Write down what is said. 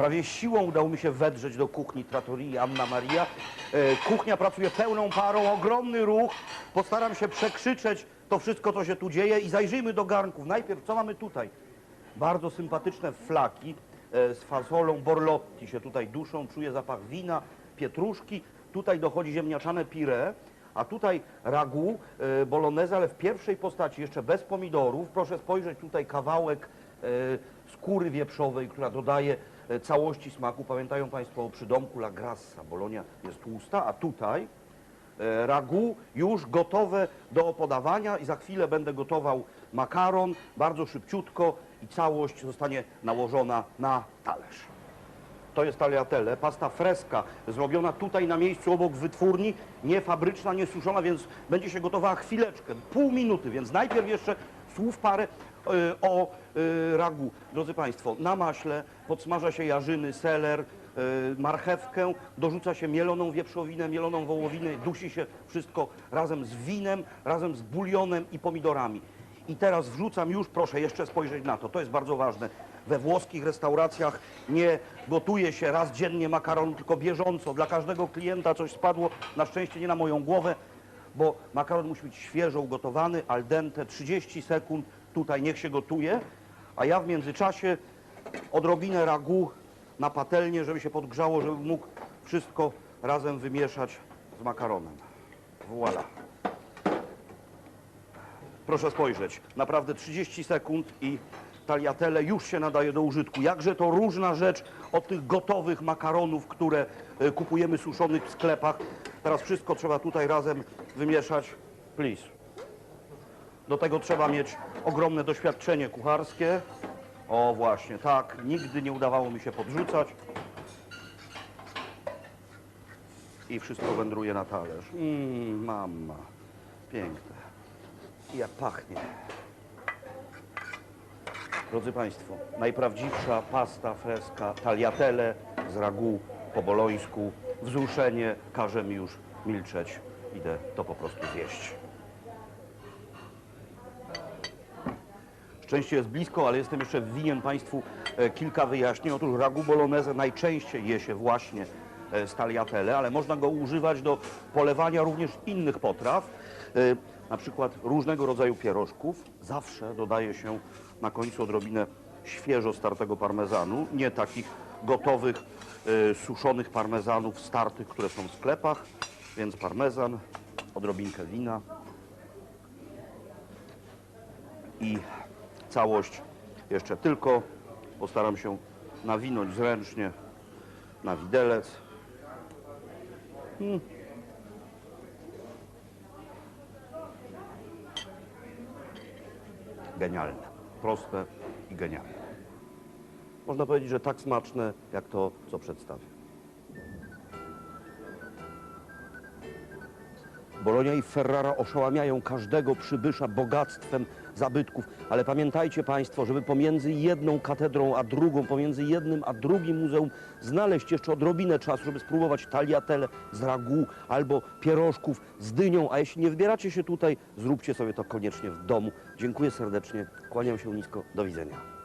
Prawie siłą udało mi się wedrzeć do kuchni Trattorii Anna Maria. E, Kuchnia pracuje pełną parą, ogromny ruch. Postaram się przekrzyczeć to wszystko, co się tu dzieje i zajrzyjmy do garnków. Najpierw, co mamy tutaj? Bardzo sympatyczne flaki e, z fasolą borlotti się tutaj duszą. Czuję zapach wina, pietruszki. Tutaj dochodzi ziemniaczane pire. A tutaj ragu, e, bolognese, ale w pierwszej postaci, jeszcze bez pomidorów. Proszę spojrzeć, tutaj kawałek skóry wieprzowej, która dodaje e, całości smaku. Pamiętają Państwo o przydomku La Grassa. Bolonia jest tłusta, a tutaj e, ragu już gotowe do podawania i za chwilę będę gotował makaron bardzo szybciutko i całość zostanie nałożona na talerz. To jest tagliatelle, pasta freska, zrobiona tutaj na miejscu obok wytwórni, nie fabryczna, nie suszona, więc będzie się gotowała chwileczkę, pół minuty, więc najpierw jeszcze słów parę e, o e, ragu. Drodzy Państwo, na maśle podsmaża się jarzyny, seler, e, marchewkę, dorzuca się mieloną wieprzowinę, mieloną wołowinę, dusi się wszystko razem z winem, razem z bulionem i pomidorami. I teraz wrzucam już, proszę jeszcze spojrzeć na to, to jest bardzo ważne. We włoskich restauracjach nie gotuje się raz dziennie makaron, tylko bieżąco. Dla każdego klienta coś spadło, na szczęście nie na moją głowę, bo makaron musi być świeżo ugotowany, al dente, 30 sekund, tutaj niech się gotuje, a ja w międzyczasie odrobinę ragu na patelnię, żeby się podgrzało, żeby mógł wszystko razem wymieszać z makaronem. Voilà. Proszę spojrzeć, naprawdę 30 sekund i tagliatelle już się nadaje do użytku. Jakże to różna rzecz od tych gotowych makaronów, które e, kupujemy suszonych w sklepach. Teraz wszystko trzeba tutaj razem wymieszać. Please. Do tego trzeba mieć ogromne doświadczenie kucharskie. O właśnie, tak, nigdy nie udawało mi się podrzucać. I wszystko wędruje na talerz. Mmm, mama, piękne. I jak pachnie. Drodzy Państwo, najprawdziwsza pasta freska, tagliatelle z ragu po bolońsku, wzruszenie każe mi już milczeć. Idę to po prostu zjeść. Szczęście jest blisko, ale jestem jeszcze winien Państwu e, kilka wyjaśnień. Otóż ragu bolognese najczęściej je się właśnie z tagliatelle, ale można go używać do polewania również innych potraw, e, na przykład różnego rodzaju pierożków. Zawsze dodaje się na końcu odrobinę świeżo startego parmezanu, nie takich gotowych, e, suszonych parmezanów startych, które są w sklepach, więc parmezan, odrobinkę wina i całość jeszcze tylko postaram się nawinąć zręcznie na widelec. Genialne, proste i genialne. Można powiedzieć, że tak smaczne jak to, co przedstawię. Bolonia i Ferrara oszałamiają każdego przybysza bogactwem zabytków, ale pamiętajcie Państwo, żeby pomiędzy jedną katedrą a drugą, pomiędzy jednym a drugim muzeum znaleźć jeszcze odrobinę czasu, żeby spróbować tagliatelle z ragu albo pierożków z dynią, a jeśli nie wybieracie się tutaj, zróbcie sobie to koniecznie w domu. Dziękuję serdecznie, kłaniam się nisko, do widzenia.